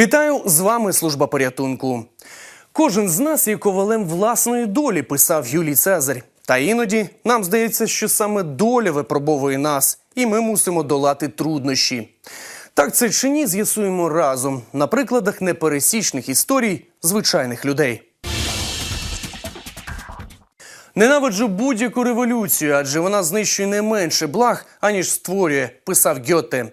Вітаю з вами служба порятунку. Кожен з нас є ковалем власної долі, писав Юлій Цезарь. Та іноді нам здається, що саме доля випробовує нас, і ми мусимо долати труднощі. Так це чи ні, з'ясуємо разом на прикладах непересічних історій звичайних людей. Ненавиджу будь-яку революцію, адже вона знищує не менше благ, аніж створює, писав Гьоте.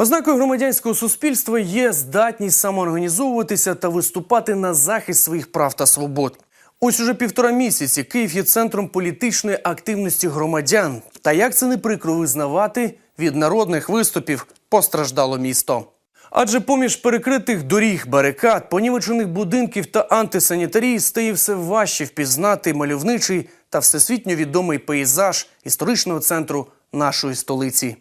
Ознакою громадянського суспільства є здатність самоорганізовуватися та виступати на захист своїх прав та свобод. Ось уже півтора місяці Київ є центром політичної активності громадян. Та як це не прикро визнавати, від народних виступів постраждало місто. Адже поміж перекритих доріг, барикад, понівечених будинків та антисанітарії стає все важче впізнати мальовничий та всесвітньо відомий пейзаж історичного центру нашої столиці.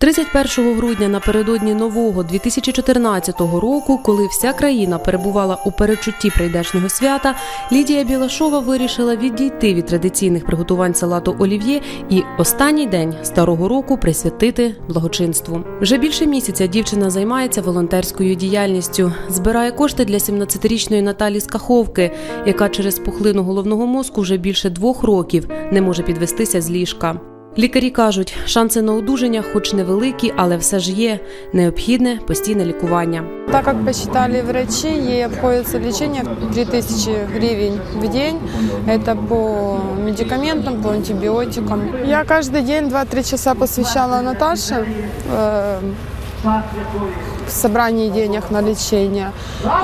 31 грудня напередодні нового 2014 року, коли вся країна перебувала у передчутті прийдешнього свята, Лідія Білашова вирішила відійти від традиційних приготувань салату олів'є і останній день старого року присвятити благочинству. Вже більше місяця дівчина займається волонтерською діяльністю, збирає кошти для 17-річної Наталі Скаховки, яка через пухлину головного мозку вже більше двох років не може підвестися з ліжка. Лікарі кажуть, шанси на одужання, хоч невеликі, але все ж є необхідне постійне лікування. Так как посчитали врачи, ей обходится лечение в 3000 гривен в день. Это по медикаментам, по антибиотикам. Я каждый день 2-3 часа посвящала Наташе э, в собрании денег на лечение.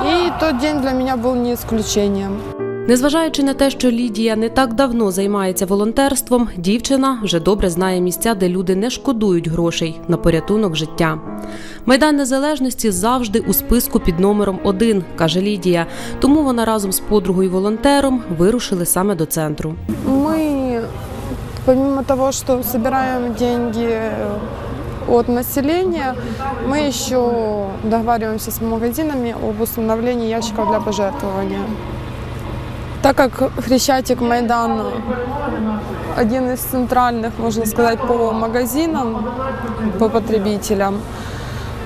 И тот день для меня был не исключением. Незважаючи на те, що Лідія не так давно займається волонтерством, дівчина вже добре знає місця, де люди не шкодують грошей на порятунок життя. Майдан Незалежності завжди у списку під номером один, каже Лідія. Тому вона разом з подругою волонтером вирушили саме до центру. Мы, помимо того, что собираем деньги от населения, мы еще договариваемся с магазинами об установлении ящиков для пожертвования. Так как Хрещатик Майдан один из центральных, можно сказать, по магазинам, по потребителям,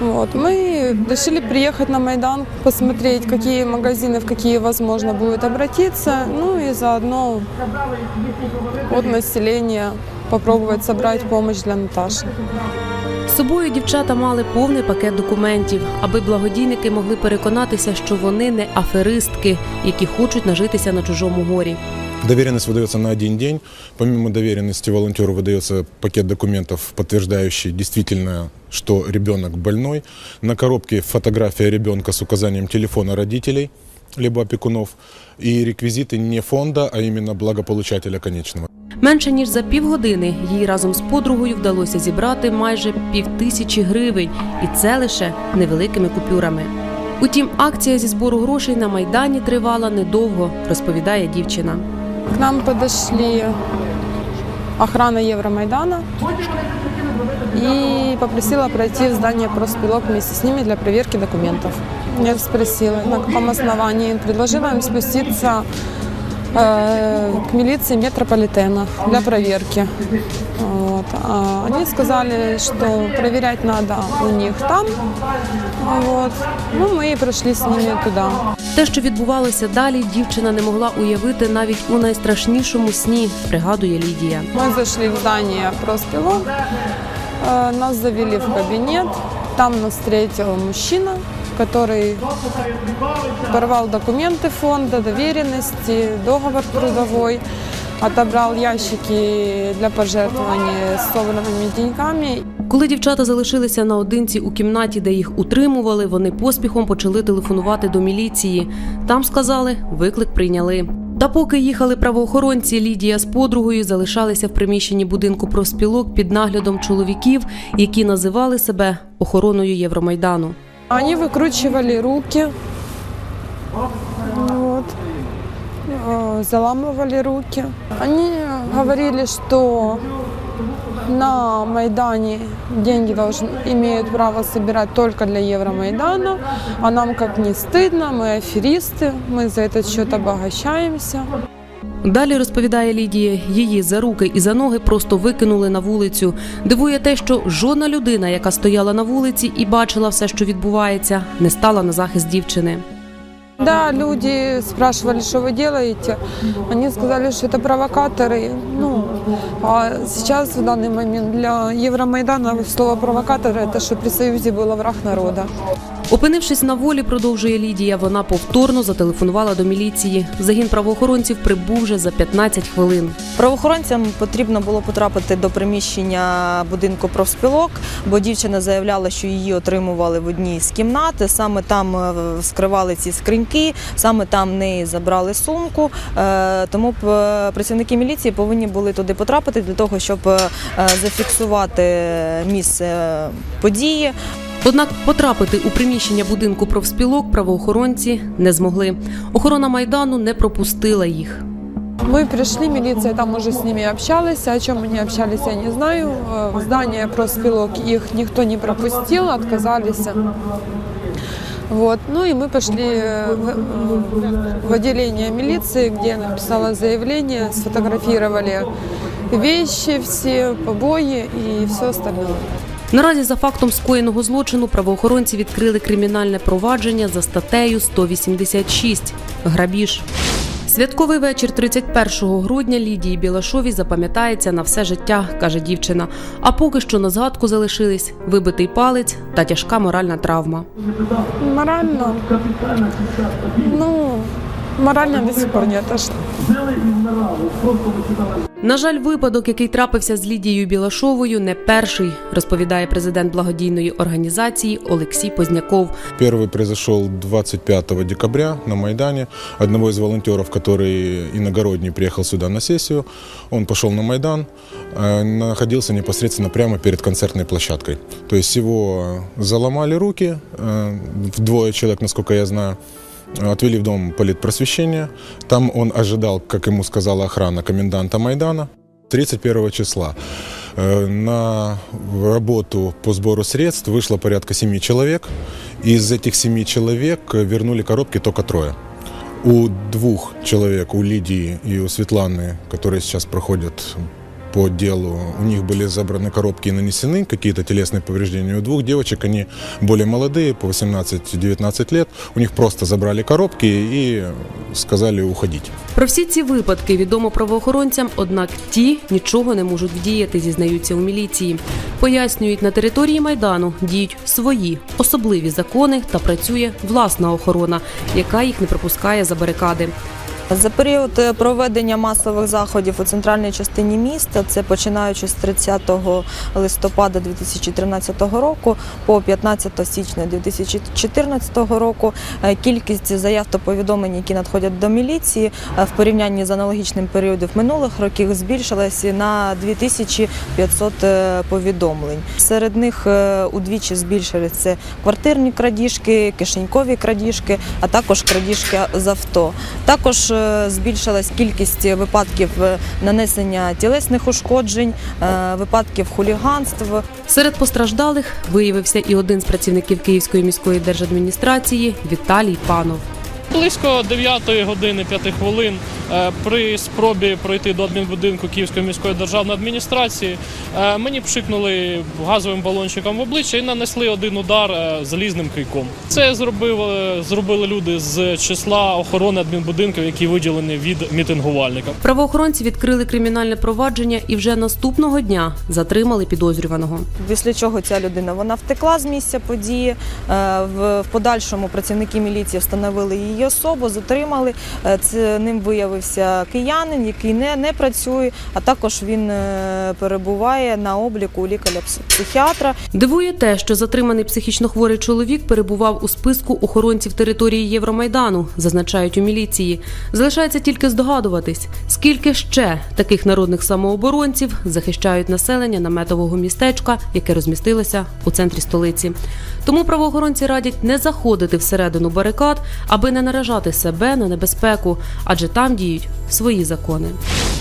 вот, мы решили приехать на Майдан, посмотреть, какие магазины, в какие возможно будет обратиться, ну и заодно от населения попробовать собрать помощь для Наташи. З собою дівчата мали повний пакет документів, аби благодійники могли переконатися, що вони не аферистки, які хочуть нажитися на чужому горі. Доверенность выдается на один день. Помимо доверенности волонтеру выдается пакет документов, подтверждающий действительно, что ребенок больной. На коробке фотография ребенка с указанием телефона родителей, либо опекунов, и реквизиты не фонда, а именно благополучателя конечного. Менше ніж за півгодини їй разом з подругою вдалося зібрати майже півтисячі гривень, і це лише невеликими купюрами. Утім, акція зі збору грошей на майдані тривала недовго, розповідає дівчина. К нам подошли охрана Евромайдана и попросила пройти в здание профспилок вместе с ними для проверки документов. Я спросила, на каком основании. Предложила им спуститься к милиции метрополитена для проверки. Вот. А они сказали, что проверять надо у них там. Вот. Ну, мы и прошли с ними туда. Те, що відбувалося далі, дівчина не могла уявити навіть у найстрашнішому сні, пригадує Лідія. Мы зашли в здание профспилок, э, нас завели в кабинет, там нас встретил мужчина, который порвал документы фонда, доверенности, договор трудовой, отобрал ящики для пожертвований с собранными деньгами Коли дівчата залишилися наодинці у кімнаті, де їх утримували, вони поспіхом почали телефонувати до міліції. Там сказали, виклик прийняли. Та поки їхали правоохоронці, Лідія з подругою залишалися в приміщенні будинку профспілок під наглядом чоловіків, які називали себе охороною Євромайдану. Они выкручивали руки, вот, э, заламывали руки. Они говорили, что на Майдане деньги должны, имеют право собирать только для Евромайдана, а нам как не стыдно, мы аферисты, мы за этот счет обогащаемся. Далі розповідає Лідія, її за руки і за ноги просто викинули на вулицю. Дивує те, що жодна людина, яка стояла на вулиці і бачила все, що відбувається, не стала на захист дівчини. Да, люди спрашивали, что вы делаете. Они сказали, что это провокаторы. Ну, а сейчас, в данный момент, для Евромайдана слово провокатор – это что при Союзе был враг народа. Опинившись на волі, продовжує Лідія, вона повторно зателефонувала до міліції. Загін правоохоронців прибув вже за 15 хвилин. Правоохоронцям потрібно було потрапити до приміщення будинку профспілок, бо дівчина заявляла, що її отримували в одній з кімнат. Саме там е, скривали ці скриньки, саме там неї забрали сумку. Е, Тому е, працівники міліції повинні були туди потрапити для того, щоб зафіксувати місце події. Однак потрапити у приміщення будинку профспілок правоохоронці не змогли. Охорона майдану не пропустила їх. Мы пришли, милиция там уже с ними общалась. О чем они общались, я не знаю. Э, В здание профспилок их никто не пропустил, отказались. Вот. Ну и мы пошли э, в, в отделение милиции, где я написала заявление, сфотографировали вещи все, побои и все остальное. Наразі за фактом скоєного злочину правоохоронці відкрили кримінальне провадження за статтею 186 – грабіж. Святковий вечір 31 грудня Лідії Білашовій запам'ятається на все життя, каже дівчина. А поки що на згадку залишились вибитий палець та тяжка моральна травма. Морально, ну, морально до сих пор не отошла. На жаль, випадок, який трапився з Лідією Білашовою, не перший, розповідає президент благодійної організації Олексій Позняков. Первый произошел 25 декабря на Майдане. Одного из волонтеров, который иногородний приехал сюда на сессию, он пошел на Майдан, э, находился непосредственно прямо перед концертной площадкой. То есть его заломали руки, э, вдвое человек, насколько я знаю, отвели в дом политпросвещения. Там он ожидал, как ему сказала охрана, коменданта Майдана. 31 числа э, на работу по сбору средств вышло порядка семи человек. Из этих семи человек э, вернули коробки только трое. У двух человек, у Лидии и у Светланы, которые сейчас проходят по делу, у них были забраны коробки и нанесены какие-то телесные повреждения. У двух девочек, они более молодые, по 18-19 лет, у них просто забрали коробки и сказали уходить. Про всі ці випадки відомо правоохоронцям, однак ті нічого не можуть вдіяти, зізнаються у міліції. Пояснюють, на території майдану діють свої особливі закони та працює власна охорона, яка їх не пропускає за барикади. За період е, проведення масових заходів у центральній частині міста, це починаючи з 30 листопада 2013 року по 15 січня 2014 року, е, кількість заяв та повідомлень, які надходять до міліції, е, в порівнянні з аналогічним періодом минулих років збільшилася на 2500 е, повідомлень. Серед них удвічі збільшилися квартирні крадіжки, кишенькові крадіжки, а також крадіжки з авто. Також збільшилась кількість випадків е, нанесення тілесних ушкоджень, е, випадків хуліганств. Серед постраждалих виявився і один з працівників Київської міської держадміністрації Віталій Панов. Близько 9 години 5 хвилин е, при спробі пройти до адмінбудинку Київської міської державної адміністрації е, мені пшикнули газовим балончиком в обличчя і нанесли один удар е, залізним кийком. Це зробили, зробили люди з числа охорони адмінбудинків, які виділені від мітингувальника. Правоохоронці відкрили кримінальне провадження і вже наступного дня затримали підозрюваного. Після чого ця людина вона втекла з місця події. В в подальшому працівники міліції встановили її особу, затримали. Це ним виявився киянин, який не, не працює, а також він е, перебуває на обліку лікаря-психіатра. Дивує те, що затриманий психічно хворий чоловік перебував у списку охоронців території Євромайдану, зазначають у міліції. Залишається тільки здогадуватись, скільки ще таких народних самооборонців захищають населення наметового містечка, яке розмістилося у центрі столиці. Тому правоохоронці радять не заходити всередину барикад, аби не наражати себе на небезпеку, адже там діють свої закони.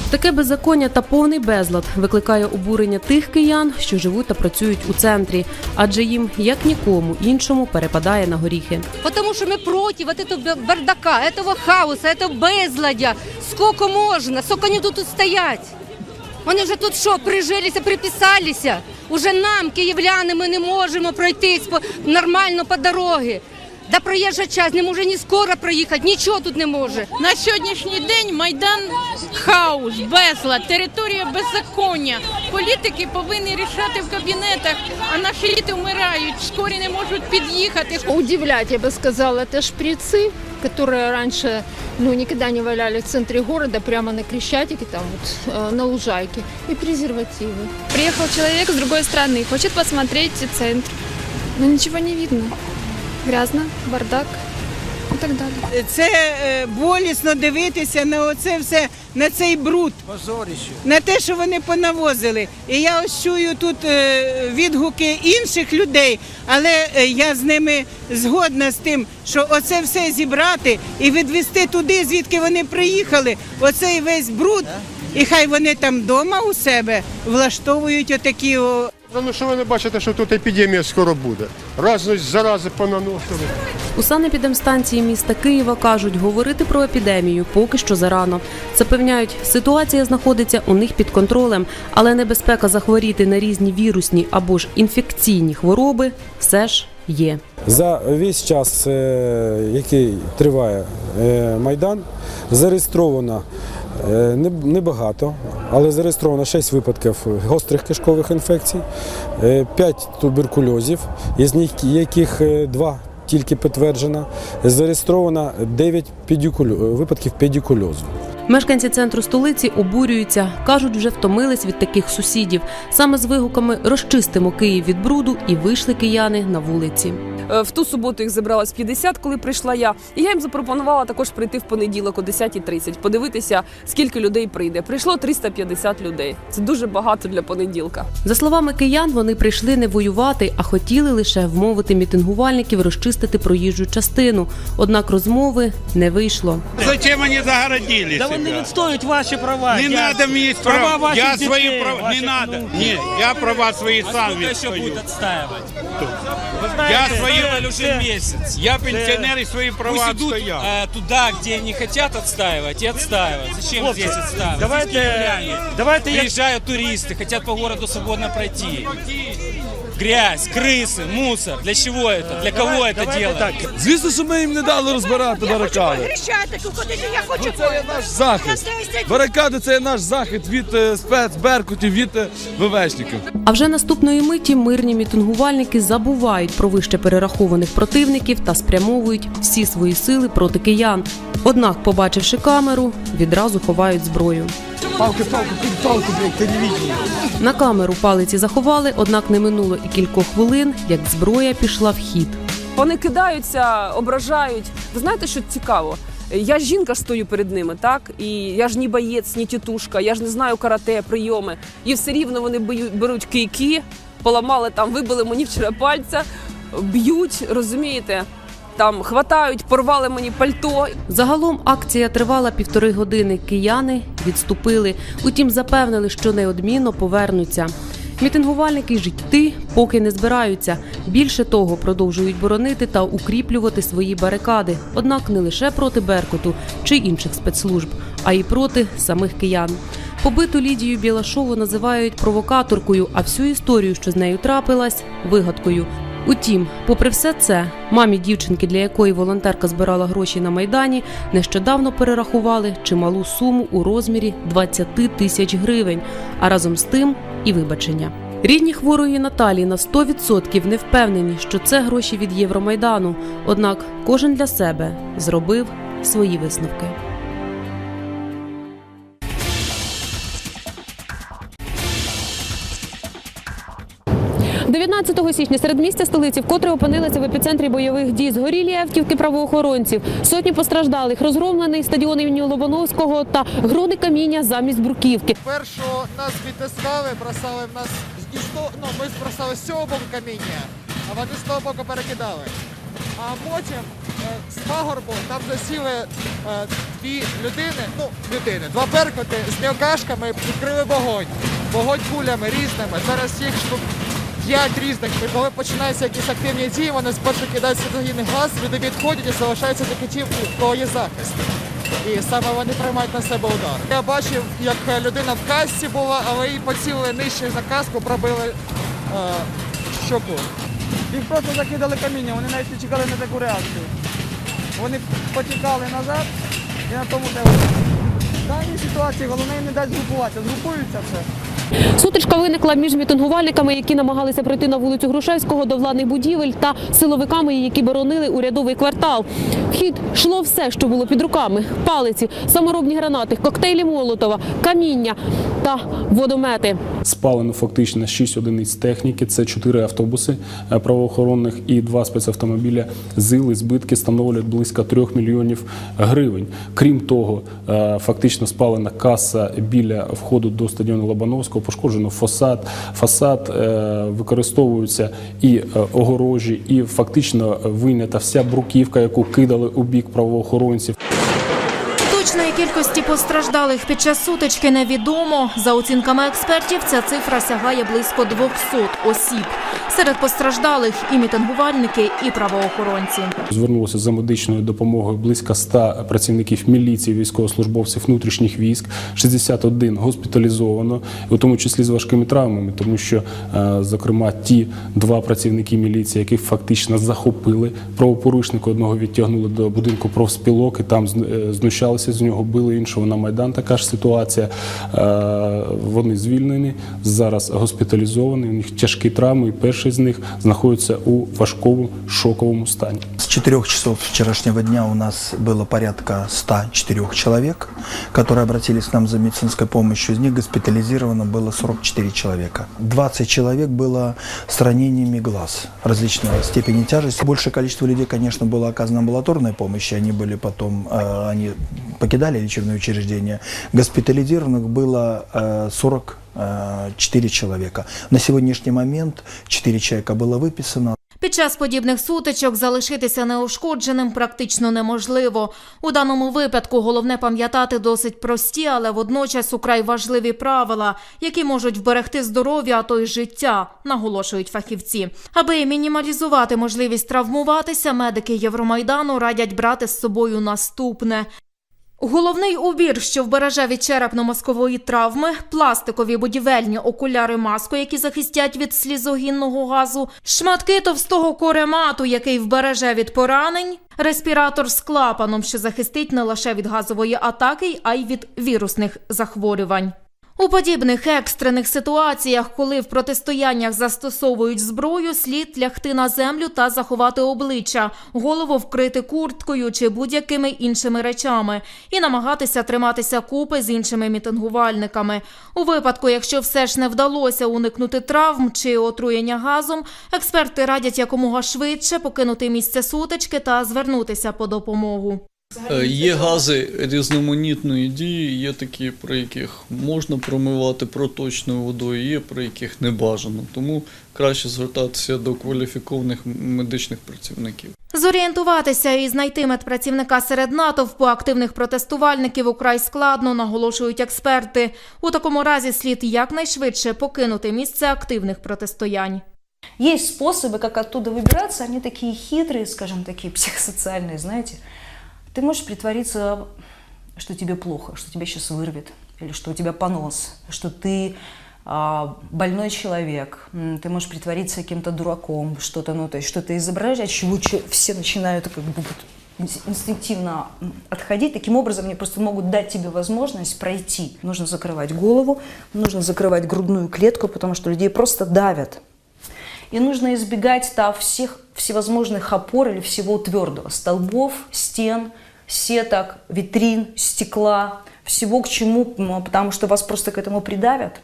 Таке беззаконня та повний безлад викликає обурення тих киян, що живуть та працюють у центрі, адже їм як нікому іншому перепадає на горіхи. Потому что мы против вот этого бардака, этого хаоса, этого безладя. Сколько можно? Сколько они тут стоять? Вони вже тут що, прижилися, приписалися? Уже нам, київляни, ми не можемо пройтись по, нормально по дорогі. Да проїжджа час не може ні скоро проїхати, нічого тут не може. На сьогоднішній день майдан хаос, безлад, територія беззаконня. Політики повинні рішати в кабінетах, а наші діти вмирають, скорі не можуть під'їхати. удивлять, я бы сказала, это шприцы, которые раньше ну, никогда не валяли в центре города, прямо на Крещатике, там вот, э, на лужайке, и презервативы. Приехал человек с другой стороны, хочет посмотреть центр, но ничего не видно. Грязно, бардак и так далее. Це е, болісно дивитися на оце все, на цей бруд, на те, що вони понавозили. І я ось чую тут е, відгуки інших людей, але е, я з ними згодна з тим, що оце все зібрати і відвести туди, звідки вони приїхали, оцей весь бруд. І хай вони там вдома у себе влаштовують отакі Ну що ви не бачите, що тут епідемія скоро буде. Разність зарази понаносили. У санепідемстанції міста Києва кажуть, говорити про епідемію поки що зарано. Запевняють, ситуація знаходиться у них під контролем, але небезпека захворіти на різні вірусні або ж інфекційні хвороби все ж є. За весь час, е, який триває е, Майдан, зареєстровано небагато, але зареєстровано 6 випадків гострих кишкових інфекцій, 5 туберкульозів, із яких 2 тільки підтверджено. Зареєстровано 9 педикулю- випадків педикульозу. Мешканці центру столиці обурюються, кажуть, вже втомились від таких сусідів. Саме з вигуками розчистимо Київ від бруду і вийшли кияни на вулиці. Е, В ту суботу їх зібралось 50, коли прийшла я. І я їм запропонувала також прийти в понеділок о 10.30, подивитися, скільки людей прийде. Прийшло 350 людей. Це дуже багато для понеділка. За словами киян, вони прийшли не воювати, а хотіли лише вмовити мітингувальників розчистити проїжджу частину. Однак розмови не вийшло. Зачем они загородили Да вони відстоюють ваші права. Не Я- надо мне права прав. ваших Я дітей, свои права. Не надо. Нет, я права свои А сам? Вы Я знаете, свои це- уже це- месяц. Я пенсионер и свои права Пусть идут отстоял. э, туда, где не хотят отстаивать, и отстаивать. Зачем Хлопцы, здесь отстаивать? давайте- Здесь киевляне. давайте я- Приезжают туристы, хотят по городу свободно пройти. Грязь, крысы, мусор. Для чего это? Для кого это делать? Звісно, що ми їм не дали розбирати барикади. я хочу Це є наш захист. Барикади це є наш захист від е, спецберкутів, від е, ВВшників. А вже наступної миті мирні мітингувальники забувають про вище перерахованих противників та спрямовують всі свої сили проти киян. Однак, побачивши камеру, відразу ховають зброю. Палки, палки, палку, блядь, телевізію. На камеру палиці заховали, однак не минуло і кількох хвилин, як зброя пішла в хід. Вони кидаються, ображають. Ви знаєте, що цікаво? Я жінка стою перед ними, так? І я ж ні боєць, ні тітушка, я ж не знаю карате, прийоми. І все рівно вони беруть кийки, поламали там, вибили мені вчора пальця, б'ють, розумієте? Там хватають, порвали мені пальто. Загалом акція тривала півтори години. Кияни відступили, утім запевнили, що неодмінно повернуться. Мітингувальники ж йти поки не збираються. Більше того, продовжують боронити та укріплювати свої барикади. Однак не лише проти Беркуту чи інших спецслужб, а й проти самих киян. Побиту Лідію Білашову називають провокаторкою, а всю історію, що з нею трапилась, вигадкою. Утім, попри все це, мамі дівчинки, для якої волонтерка збирала гроші на майдані, нещодавно перерахували чималу суму у розмірі 20 тисяч гривень, а разом з тим і вибачення. Рідні хворої Наталі на 100% не впевнені, що це гроші від Євромайдану. Однак кожен для себе зробив свої висновки. 19 січня серед місця столиці вкотре опинилися в епіцентрі бойових дій згорілі автівки правоохоронців, сотні постраждалих, розгромлений стадіон імені Лобановського та груди каміння замість бруківки. Першу нас відтискали, бросали в нас і ну, ми бросали з цього боку каміння, а вони з того боку перекидали. А потім з пагорбу, там засіли е, дві людини, ну, людини, два беркути з неокашками відкрили вогонь. Вогонь кулями різними. Зараз їх штук п'ять різних. І коли починаються якісь активні дії, вони спершу кидають світогінний газ, люди відходять і залишаються ті, у кого є захист. І саме вони приймають на себе удар. Я бачив, як людина в касці була, але їй поцілили нижче за каску, пробили е, щоку. Їх просто закидали каміння, вони навіть не чекали на таку реакцію. Вони потікали назад і на тому де. В даній ситуації головне не дати згрупуватися. Згрупуються все. Сутичка виникла між мітингувальниками, які намагалися пройти на вулицю Грушевського до владних будівель, та силовиками, які боронили урядовий квартал. В хід йшло все, що було під руками: палиці, саморобні гранати, коктейлі Молотова, каміння та водомети. Спалено фактично 6 одиниць техніки, це 4 автобуси е, правоохоронних і 2 спецавтомобіля. Зили, збитки становлять близько 3 мільйонів гривень. Крім того, е, фактично спалена каса біля входу до стадіону Лобановського, пошкоджено фасад. Фасад е, використовуються і е, огорожі, і фактично вийнята вся бруківка, яку кидали у бік правоохоронців. Точної кількості постраждалих під час сутички невідомо. За оцінками експертів, ця цифра сягає близько 200 осіб. Серед постраждалих і мітингувальники, і правоохоронці. Звернулося за медичною допомогою близько 100 працівників міліції, військовослужбовців внутрішніх військ, 61 госпіталізовано, у тому числі з важкими травмами, тому що, е, зокрема, ті два працівники міліції, яких фактично захопили правопорушника, одного відтягнули до будинку профспілок і там зн- е, знущалися з нього, били іншого на майдан. Така ж ситуація. Е, Вони звільнені зараз госпіталізовані. У них тяжкі травми, і перший з них знаходиться у важкому шоковому стані. С 4 часов вчерашнего дня у нас было порядка 104 человек, которые обратились к нам за медицинской помощью. Из них госпитализировано было 44 человека. 20 человек было с ранениями глаз различного степени тяжести. Большее количество людей, конечно, было оказано амбулаторной помощи. Они были потом, э, они покидали лечебное учреждение. Госпитализированных было э, 44 человека. На сегодняшний момент 4 человека было выписано. Під час подібних сутичок залишитися неушкодженим практично неможливо. У даному випадку головне пам'ятати досить прості, але водночас украй важливі правила, які можуть вберегти здоров'я, а то й життя, наголошують фахівці. Аби мінімалізувати можливість травмуватися, медики Євромайдану радять брати з собою наступне. Головний убір, що вбереже від черепно-мозкової травми, пластикові будівельні окуляри маску, які захистять від слізогінного газу, шматки товстого коремату, який вбереже від поранень, респіратор з клапаном, що захистить не лише від газової атаки, а й від вірусних захворювань. У подібних екстрених ситуаціях, коли в протистояннях застосовують зброю, слід лягти на землю та заховати обличчя, голову вкрити курткою чи будь-якими іншими речами і намагатися триматися купи з іншими мітингувальниками. У випадку, якщо все ж не вдалося уникнути травм чи отруєння газом, експерти радять якомога швидше покинути місце сутички та звернутися по допомогу. Е, Є гази різноманітної дії, є такі, при яких можна промивати проточною водою, є при яких не бажано. Тому краще звертатися до кваліфікованих медичних працівників. Зорієнтуватися і знайти медпрацівника серед натовпу активних протестувальників украй складно, наголошують експерти. У такому разі слід якнайшвидше покинути місце активних протистоянь. Есть способы, как оттуда выбираться, они такие хитрые, скажем, такие психосоциальные, знаете. Ты можешь притвориться, что тебе плохо, что тебя сейчас вырвет, или что у тебя понос, что ты а, больной человек, ты можешь притвориться каким-то дураком, что-то, ну, то есть что-то изображать, чего че- все начинают как бы инстинктивно отходить. Таким образом, они просто могут дать тебе возможность пройти. Нужно закрывать голову, нужно закрывать грудную клетку, потому что людей просто давят. И нужно избегать там всех всевозможных опор или всего твердого. Столбов, стен, сеток, витрин, стекла, всего к чему, м, потому что вас просто к этому придавят,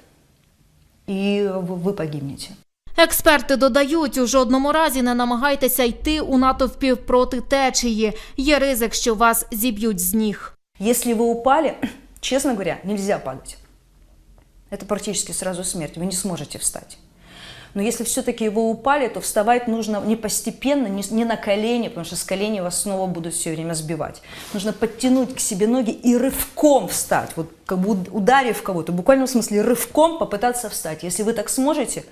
и вы, вы погибнете. Експерти додають, у жодному разі не намагайтеся йти у натовпі проти течії. Є ризик, що вас зіб'ють з ніг. Если вы упали, честно говоря, нельзя падать. Это практически сразу смерть, вы не сможете встать. Но если все-таки его упали, то вставать нужно не постепенно, не, не на колени, потому что с колени вас снова будут все время сбивать. Нужно подтянуть к себе ноги и рывком встать. Вот как бы уд- ударив кого-то, в буквальном смысле рывком попытаться встать. Если вы так сможете,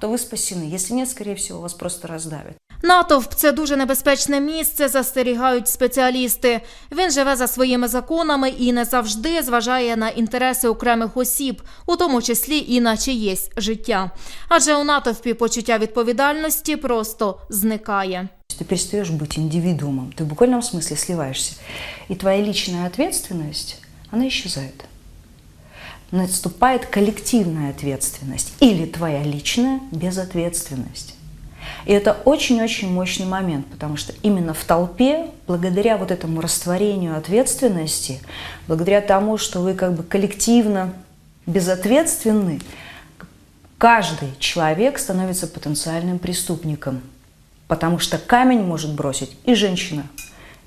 то вы спасены. Если нет, скорее всего, вас просто раздавят. Натовп це дуже небезпечне місце, застерігають спеціалісти. Він живе за своїми законами і не завжди зважає на інтереси окремих осіб, у тому числі і на чиєсь життя. Адже у натовпі почуття відповідальності просто зникає. Ты перестаешь быть индивидуумом, ты в буквальном смысле сливаешься. И твоя личная ответственность, она исчезает. Наступает коллективная ответственность или твоя личная безответственность. И это очень-очень мощный момент, потому что именно в толпе, благодаря вот этому растворению ответственности, благодаря тому, что вы как бы коллективно безответственны, каждый человек становится потенциальным преступником. Потому что камень может бросить и женщина,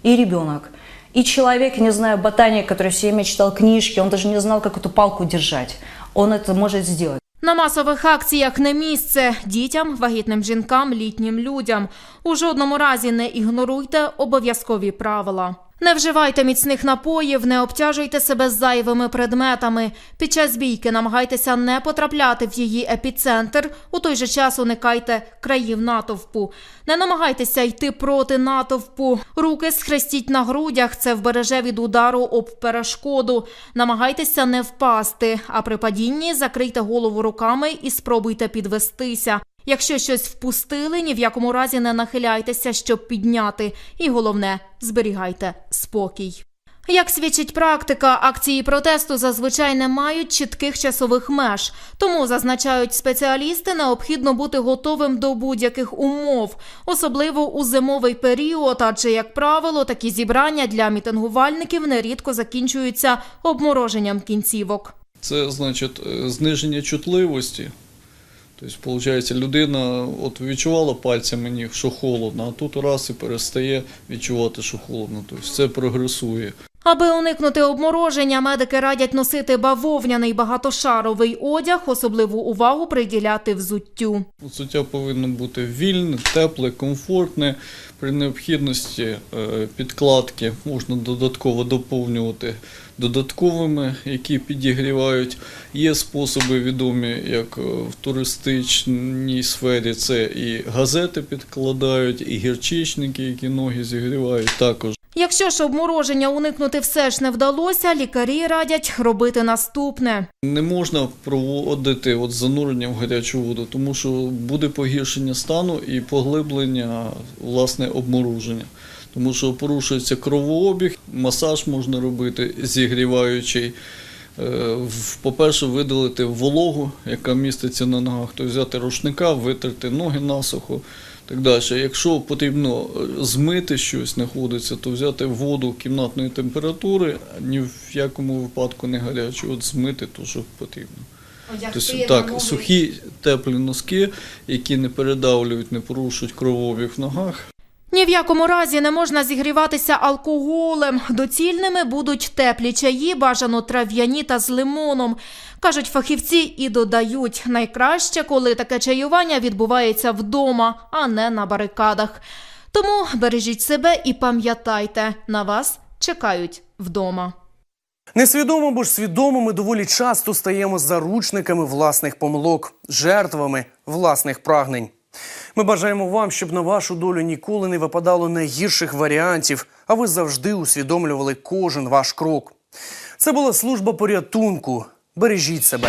и ребенок, и человек, не знаю, ботаник, который все время читал книжки, он даже не знал, как эту палку держать. Он это может сделать. На масових акціях не місце дітям, вагітним жінкам, літнім людям. У жодному разі не ігноруйте обов'язкові правила. Не вживайте міцних напоїв, не обтяжуйте себе зайвими предметами. Під час бійки намагайтеся не потрапляти в її епіцентр. У той же час уникайте країв натовпу. Не намагайтеся йти проти натовпу. Руки схрестіть на грудях. Це вбереже від удару об перешкоду. Намагайтеся не впасти, а при падінні закрийте голову руками і спробуйте підвестися. Якщо щось впустили, ні в якому разі не нахиляйтеся, щоб підняти. І головне, зберігайте спокій. Як свідчить практика, акції протесту зазвичай не мають чітких часових меж. Тому зазначають спеціалісти, необхідно бути готовим до будь-яких умов, особливо у зимовий період. Адже, як правило, такі зібрання для мітингувальників нерідко закінчуються обмороженням кінцівок. Це значить е, зниження чутливості. Тобто, виходить, людина от відчувала пальцями ніг, що холодно, а тут раз і перестає відчувати, що холодно. Тобто це прогресує. Аби уникнути обмороження, медики радять носити бавовняний багатошаровий одяг, особливу увагу приділяти взуттю. Взуття повинно бути вільне, тепле, комфортне. При необхідності е, підкладки можна додатково доповнювати додатковими, які підігрівають. Є способи відомі, як е, в туристичній сфері. Це і газети підкладають, і гірчичники, які ноги зігрівають також. Якщо ж обмороження уникнути все ж не вдалося, лікарі радять робити наступне. Не можна проводити от занурення в гарячу воду, тому що буде погіршення стану і поглиблення власне обмороження. Тому що порушується кровообіг, масаж можна робити зігріваючий. Е, По-перше, видалити вологу, яка міститься на ногах, тобто взяти рушника, витерти ноги насухо. Так далі. Якщо потрібно е, змити щось знаходиться, то взяти воду кімнатної температури, ні в якому випадку не гарячу, от змити то, що потрібно. Тобто, так, сухі теплі носки, які не передавлюють, не порушують кровообіг в ногах. Ні в якому разі не можна зігріватися алкоголем. Доцільними будуть теплі чаї, бажано трав'яні та з лимоном. Кажуть фахівці і додають, найкраще, коли таке чаювання відбувається вдома, а не на барикадах. Тому бережіть себе і пам'ятайте, на вас чекають вдома. Несвідомо, бо ж свідомо ми доволі часто стаємо заручниками власних помилок, жертвами власних прагнень. Ми бажаємо вам, щоб на вашу долю ніколи не випадало найгірших варіантів, а ви завжди усвідомлювали кожен ваш крок. Це була служба порятунку. Бережіть себе.